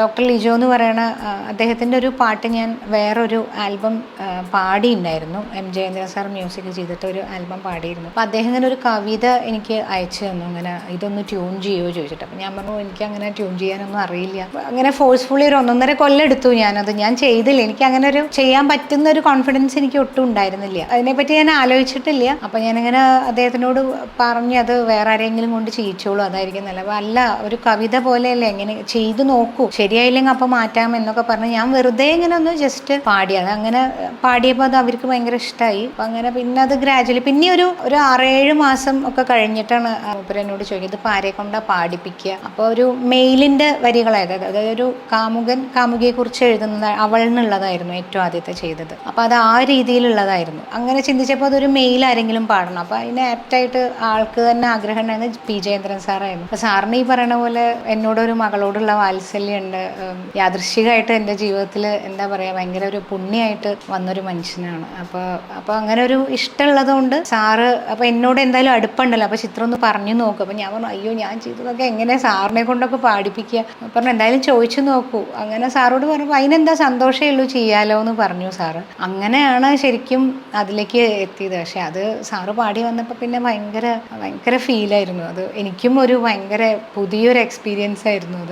Doctor Lijo എന്ന് പറയുന്ന അദ്ദേഹത്തിന്റെ ഒരു പാട്ട് ഞാൻ വേറൊരു ആൽബം പാടിയിട്ടുണ്ടായിരുന്നു എം. ജയേന്ദ്ര സാർ മ്യൂസിക് ചെയ്തിട്ട് ഒരു ആൽബം പാടിയിരുന്നു. അപ്പോൾ അദ്ദേഹം ഇങ്ങനെ ഒരു കവിത എനിക്ക് അയച്ചു തന്നു. അങ്ങനെ ഇതൊന്ന് ട്യൂൺ ചെയ്യുമോ ചോദിച്ചിട്ട്. അപ്പോൾ ഞാൻ പറഞ്ഞു എനിക്ക് അങ്ങനെ ട്യൂൺ ചെയ്യാനൊന്നും അറിയില്ല. അങ്ങനെ ഫോഴ്സ്ഫുള്ളി ഒരു ഒന്നൊന്നര കൊല്ലം എടുത്തു ഞാനത്. ഞാൻ ചെയ്തില്ല. എനിക്ക് അങ്ങനെ ഒരു ചെയ്യാൻ പറ്റുന്ന ഒരു കോൺഫിഡൻസ് എനിക്ക് ഒട്ടും ഉണ്ടായിരുന്നില്ല. അതിനെപ്പറ്റി ഞാൻ ആലോചിച്ചിട്ടില്ല. അപ്പോൾ ഞാനിങ്ങനെ അദ്ദേഹത്തിനോട് പറഞ്ഞു അത് വേറെ ആരെങ്കിലും കൊണ്ട് ചെയ്യിച്ചോളൂ. അതായിരിക്കും നല്ല അപ്പോൾ അല്ല ഒരു കവിത പോലെയല്ലേ എങ്ങനെ ചെയ്തു നോക്കൂ. ശരിയായില്ലെങ്കിൽ അപ്പോൾ മാറ്റാം എന്നൊക്കെ പറഞ്ഞ്. ഞാൻ വെറുതെ ഇങ്ങനെ ഒന്ന് ജസ്റ്റ് പാടിയാണ് അങ്ങനെ പാടിയപ്പോൾ അത് അവർക്ക് ഭയങ്കര ഇഷ്ടമായി അപ്പം അങ്ങനെ പിന്നെ അത് ഗ്രാജുവലി പിന്നെ ഒരു ഒരു ആറേഴ് മാസം ഒക്കെ കഴിഞ്ഞിട്ടാണ് മൂപ്പര് എന്നോട് ചോദിക്കുന്നത് ഇപ്പോൾ ആരെ കൊണ്ടാണ് പാടിപ്പിക്കുക അപ്പോൾ ഒരു മെയിലിന്റെ വരികളായത്. അതായത് ഒരു കാമുകൻ കാമുകിയെ കുറിച്ച് എഴുതുന്നത് അവൾ എന്നുള്ളതായിരുന്നു ഏറ്റവും ആദ്യത്തെ ചെയ്തത്. അപ്പോൾ അത് ആ രീതിയിലുള്ളതായിരുന്നു. അങ്ങനെ ചിന്തിച്ചപ്പോൾ അതൊരു മെയിൽ ആരെങ്കിലും പാടണം. അപ്പോൾ അതിന് ആപ്റ്റായിട്ട് ആൾക്ക് തന്നെ ആഗ്രഹം ഉണ്ടായിരുന്നത് പി ജയേന്ദ്രൻ സാറായിരുന്നു. അപ്പോൾ സാറിന് ഈ പറയണ പോലെ എന്നോടൊരു മകളോടുള്ള വാത്സല്യമുണ്ട് ഉം, യാദൃശ്ചികമായിട്ട് എന്റെ ജീവിതത്തിൽ എന്താ പറയുക ഭയങ്കര ഒരു പുണ്യമായിട്ട് വന്നൊരു മനുഷ്യനാണ്. അപ്പോൾ അപ്പോൾ അങ്ങനെ ഒരു ഇഷ്ടമുള്ളത് കൊണ്ട് സാറ് അപ്പോൾ എന്നോട് എന്തായാലും അടുപ്പുണ്ടല്ലോ. അപ്പോൾ ചിത്രം ഒന്ന് പറഞ്ഞു നോക്കും. അപ്പോൾ ഞാൻ പറഞ്ഞു അയ്യോ ഞാൻ ചെയ്തതൊക്കെ എങ്ങനെ സാറിനെ കൊണ്ടൊക്കെ പാടിപ്പിക്കുക? പറഞ്ഞു എന്തായാലും ചോദിച്ചു നോക്കൂ. അങ്ങനെ സാറോട് പറഞ്ഞു അതിനെന്താ സന്തോഷമേ ഉള്ളൂ ചെയ്യാലോ എന്ന് പറഞ്ഞു സാറ്. അങ്ങനെയാണ് ശരിക്കും അതിലേക്ക് എത്തിയത്. പക്ഷെ അത് സാറ് പാടി വന്നപ്പോൾ പിന്നെ ഭയങ്കര ഭയങ്കര ഫീലായിരുന്നു അത് എനിക്കും ഒരു ഭയങ്കര പുതിയൊരു എക്സ്പീരിയൻസ് ആയിരുന്നു അത്.